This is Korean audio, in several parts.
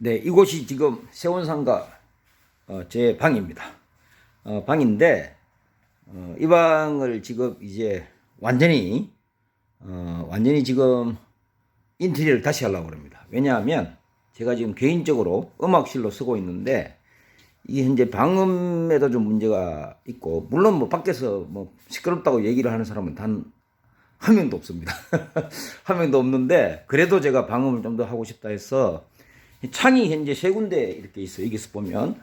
네, 이곳이 지금 세원상가 어, 제 방입니다. 어, 방인데 어, 이 방을 지금 이제 완전히 어, 완전히 지금 인테리어를 다시 하려고 합니다. 왜냐하면 제가 지금 개인적으로 음악실로 쓰고 있는데 이게 현재 방음에도 좀 문제가 있고 물론 뭐 밖에서 뭐 시끄럽다고 얘기를 하는 사람은 단 한 명도 없습니다. 한 명도 없는데 그래도 제가 방음을 좀 더 하고 싶다 해서 이 창이 현재 세 군데 이렇게 있어요. 여기서 보면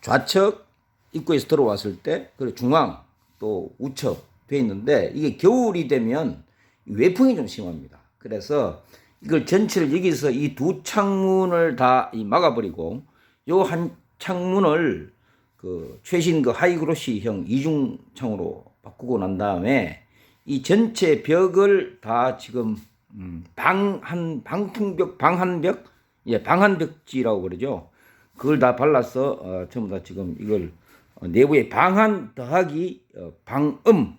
좌측 입구에서 들어왔을 때 그리고 중앙 또 우측 돼 있는데 이게 겨울이 되면 외풍이 좀 심합니다. 그래서 이걸 전체를 여기서 이 두 창문을 다이 막아버리고 요 한 창문을 그 최신 그 하이그로시형 이중 창으로 바꾸고 난 다음에 이 전체 벽을 다 지금 음, 방한 방풍벽 방 한 벽 예 방한벽지라고 그러죠. 그걸 다 발라서 어, 전부 다 지금 이걸 어, 내부에 방한 더하기 어, 방음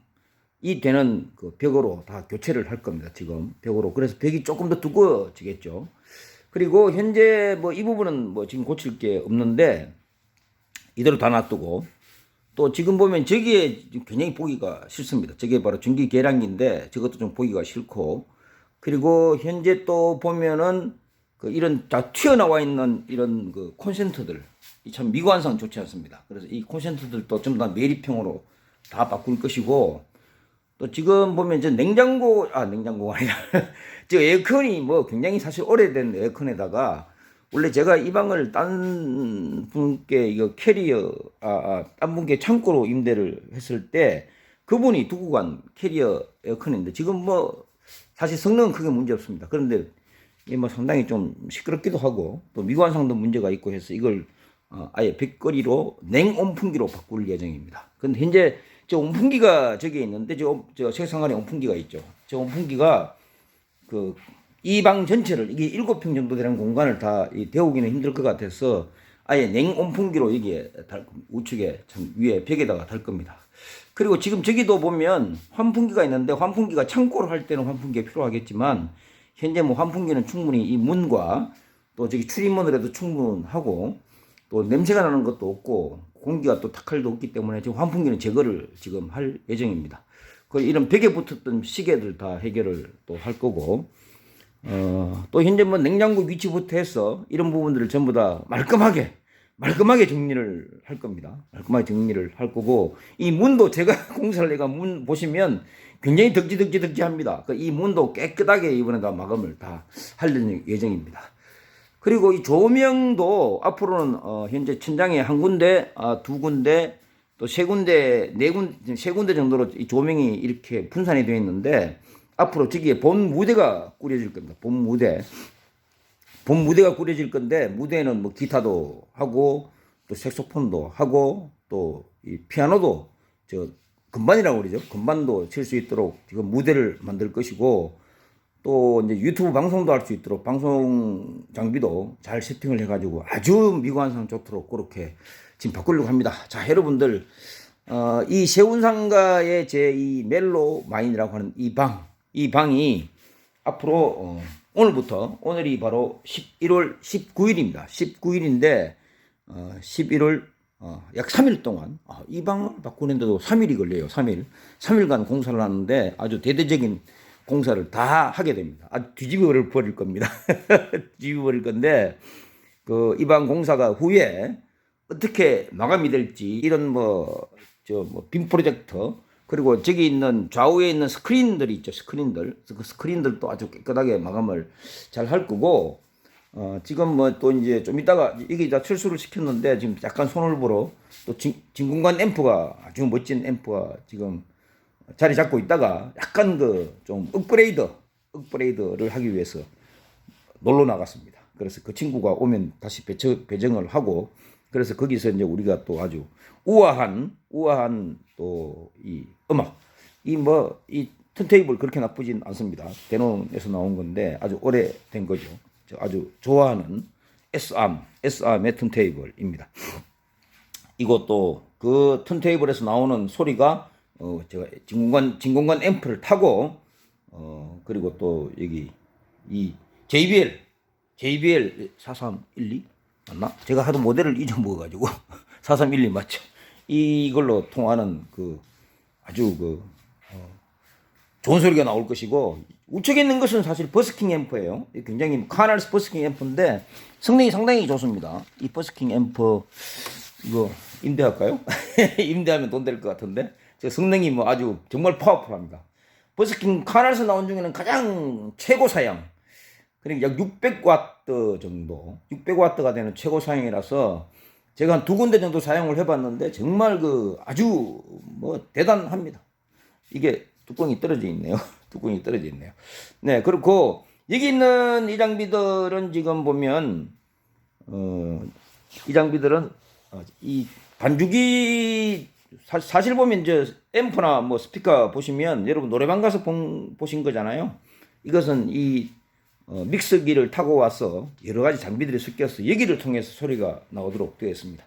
이 되는 그 벽으로 다 교체를 할 겁니다. 지금 벽으로 그래서 벽이 조금 더 두꺼워지겠죠. 그리고 현재 뭐 이 부분은 뭐 지금 고칠 게 없는데 이대로 다 놔두고 또 지금 보면 저기에 굉장히 보기가 싫습니다. 저게 바로 전기 계량기인데 저것도 좀 보기가 싫고 그리고 현재 또 보면은 그 이런 다 튀어나와 있는 이런 그 콘센트들 이참 미관상 좋지 않습니다. 그래서 이 콘센트들도 전부 다 매립형으로 다 바꿀 것이고 또 지금 보면 저 냉장고 아 냉장고가 아니라 저 에어컨이 뭐 굉장히 사실 오래된 에어컨에다가 원래 제가 이 방을 딴 분께 이거 캐리어 아딴 분께 창고로 임대를 했을 때 그분이 두고 간 캐리어 에어컨인데 지금 뭐 사실 성능은 크게 문제 없습니다. 그런데 이게 뭐 상당히 좀 시끄럽기도 하고 또 미관상도 문제가 있고 해서 이걸 어, 아예 벽걸이로 냉온풍기로 바꿀 예정입니다. 근데 현재 저 온풍기가 저기 있는데 저, 저 세상 안에 온풍기가 있죠. 저 온풍기가 그 이 방 전체를 이게 일곱 평 정도 되는 공간을 다이 데우기는 힘들 것 같아서 아예 냉온풍기로 여기에 달 우측에 참 위에 벽에다가 달 겁니다. 그리고 지금 저기도 보면 환풍기가 있는데 환풍기가 창고로 할 때는 환풍기가 필요하겠지만 현재 뭐 환풍기는 충분히 이 문과 또 저기 출입문을 해도 충분하고 또 냄새가 나는 것도 없고 공기가 또 탁할도 없기 때문에 지금 환풍기는 제거를 지금 할 예정입니다. 그 이런 벽에 붙었던 시계들 다 해결을 또 할 거고 어, 또 현재 뭐 냉장고 위치부터 해서 이런 부분들을 전부 다 말끔하게 말끔하게 정리를 할 겁니다. 말끔하게 정리를 할 거고 이 문도 제가 공사를 내가 문 보시면 굉장히 덕지덕지덕지 합니다. 그이 문도 깨끗하게 이번에 다 마감을 다할 예정입니다. 그리고 이 조명도 앞으로는 어, 현재 천장에 한 군데, 아, 두 군데, 또 세 군데, 네 군, 세 군데 정도로 이 조명이 이렇게 분산이 되어 있는데 앞으로 저기에 본 무대가 꾸려질 겁니다. 본 무대. 본 무대가 꾸려질 건데 무대에는 뭐 기타도 하고 또 색소폰도 하고 또 이 피아노도 저 건반이라고 그러죠. 건반도 칠 수 있도록 지금 무대를 만들 것이고 또 이제 유튜브 방송도 할 수 있도록 방송 장비도 잘 세팅을 해가지고 아주 미관상 좋도록 그렇게 지금 바꾸려고 합니다. 자, 여러분들, 어, 이 세운상가의 제 이 멜로 마인이라고 하는 이 방, 이 방이 앞으로 어, 오늘부터 오늘이 바로 11월 19일입니다. 19일인데 어, 11월 어, 약 3일 동안 아, 이 방을 바꾸는데도 3일이 걸려요. 3일. 3일간 공사를 하는데 아주 대대적인 공사를 다 하게 됩니다. 아주 뒤집어 버릴 겁니다. 뒤집어 버릴 건데 그 이 방 공사가 후에 어떻게 마감이 될지 이런 뭐 저뭐빔 프로젝터 그리고 저기 있는 좌우에 있는 스크린들이 있죠 스크린들 그 스크린들도 아주 깨끗하게 마감을 잘 할 거고 어 지금 뭐 또 이제 좀 이따가 이게 다 철수를 시켰는데 지금 약간 손을 보러 또 진, 진공관 앰프가 아주 멋진 앰프가 지금 자리 잡고 있다가 약간 그 좀 업그레이드 업그레이드를 하기 위해서 놀러 나갔습니다. 그래서 그 친구가 오면 다시 배처, 배정을 하고 그래서 거기서 이제 우리가 또 아주 우아한 우아한 또 이 음악 이 뭐 이 턴테이블 그렇게 나쁘진 않습니다. 대논에서 나온 건데 아주 오래된 거죠. 저 아주 좋아하는 S암 S암의 턴테이블입니다. 이것도 그 턴테이블에서 나오는 소리가 어 제가 진공관 진공관 앰프를 타고 어 그리고 또 여기 이 JBL JBL 4312 맞나? 제가 하도 모델을 잊어먹어가지고 4312 맞죠? 이걸로 통하는 그 아주 그 어, 좋은 소리가 나올 것이고 우측에 있는 것은 사실 버스킹 앰프예요. 굉장히 카날스 버스킹 앰프인데 성능이 상당히 좋습니다. 이 버스킹 앰프 이거 임대할까요? 임대하면 돈 될 것 같은데 저 성능이 뭐 아주 정말 파워풀합니다. 버스킹 카날스 나온 중에는 가장 최고 사양 그러니까 약 600와트 정도 600와트가 되는 최고 사양이라서 제가 한 두 군데 정도 사용을 해봤는데 정말 그 아주 뭐 대단합니다. 이게 뚜껑이 떨어져 있네요. 뚜껑이 떨어져 있네요. 네, 그렇고 여기 있는 이 장비들은 지금 보면 어, 이 장비들은 어, 이 반죽이 사, 사실 보면 이제 앰프나 뭐 스피커 보시면 여러분 노래방 가서 본, 보신 거잖아요. 이것은 이 어, 믹서기를 타고 와서 여러 가지 장비들이 섞여서 여기를 통해서 소리가 나오도록 되어 있습니다.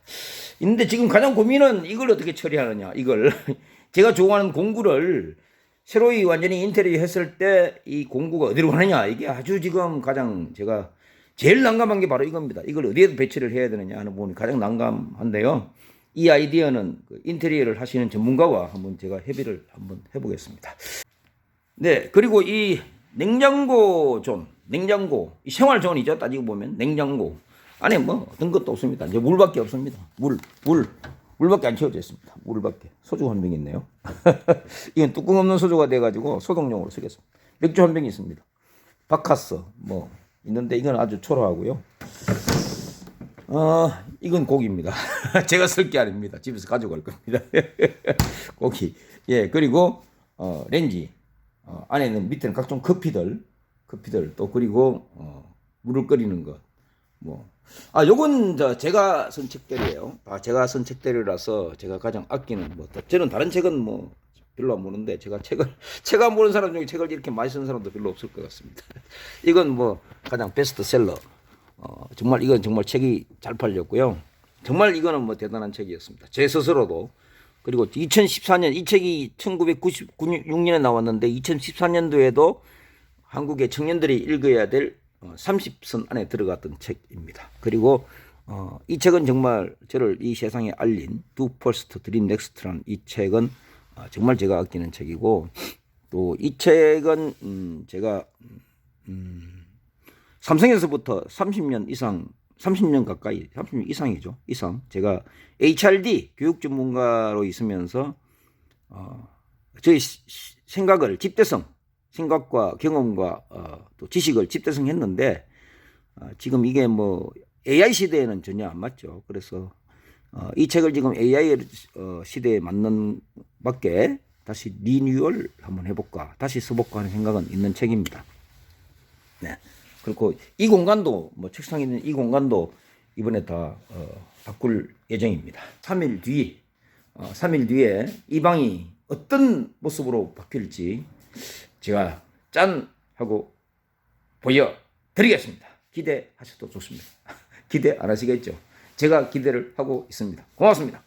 근데 지금 가장 고민은 이걸 어떻게 처리하느냐. 이걸 제가 좋아하는 공구를 새로이 완전히 인테리어 했을 때 이 공구가 어디로 가느냐. 이게 아주 지금 가장 제가 제일 난감한 게 바로 이겁니다. 이걸 어디에 배치를 해야 되느냐 하는 부분이 가장 난감한데요. 이 아이디어는 그 인테리어를 하시는 전문가와 한번 제가 협의를 한번 해보겠습니다. 네, 그리고 이 냉장고 존, 냉장고, 이 생활존이죠. 따지고 보면 냉장고 안에 뭐 어떤 것도 없습니다. 이제 물밖에 없습니다. 물, 물, 물밖에 안 채워져 있습니다. 물밖에. 소주 한 병 있네요. 이건 뚜껑 없는 소주가 돼가지고 소독용으로 쓰겠습니다. 맥주 한병 있습니다. 바카스 뭐 있는데 이건 아주 초라하고요. 어, 이건 고기입니다. 제가 쓸 게 아닙니다. 집에서 가져갈 겁니다. 고기. 예, 그리고 어, 렌지. 어, 안에는 밑에는 각종 커피들, 커피들 또 그리고 어, 물을 끓이는 것. 뭐. 아, 요건 저 제가 쓴 책들이에요. 아, 제가 쓴 책들이라서 제가 가장 아끼는 뭐또 저는 다른 책은 뭐 별로 안 보는데 제가 책을 책 안 보는 사람 중에 책을 이렇게 많이 쓰는 사람도 별로 없을 것 같습니다. 이건 뭐 가장 베스트셀러. 어, 정말 이건 정말 책이 잘 팔렸고요. 정말 이거는 뭐 대단한 책이었습니다. 제 스스로도 그리고 2014년 이 책이 1996년에 나왔는데 2014년도에도 한국의 청년들이 읽어야 될 30선 안에 들어갔던 책입니다. 그리고 어, 이 책은 정말 저를 이 세상에 알린 두 퍼스트 드림 넥스트라는 이 책은 어, 정말 제가 아끼는 책이고 또 이 책은 음, 제가 음, 삼성에서부터 30년 이상 30년 가까이 30년 이상이죠 이상 제가 HRD 교육 전문가로 있으면서 어, 저희 생각을 집대성 생각과 경험과 어, 또 지식을 집대성했는데 어, 지금 이게 뭐 AI 시대에는 전혀 안 맞죠. 그래서 어, 이 책을 지금 AI 어, 시대에 맞는 밖에 다시 리뉴얼 한번 해볼까, 다시 써볼까 하는 생각은 있는 책입니다. 네. 그리고 이 공간도 뭐 책상에 있는 이 공간도 이번에 다 어, 바꿀 예정입니다. 3일 뒤, 어, 3일 뒤에 이 방이 어떤 모습으로 바뀔지 제가 짠 하고 보여드리겠습니다. 기대하셔도 좋습니다. 기대 안 하시겠죠? 제가 기대를 하고 있습니다. 고맙습니다.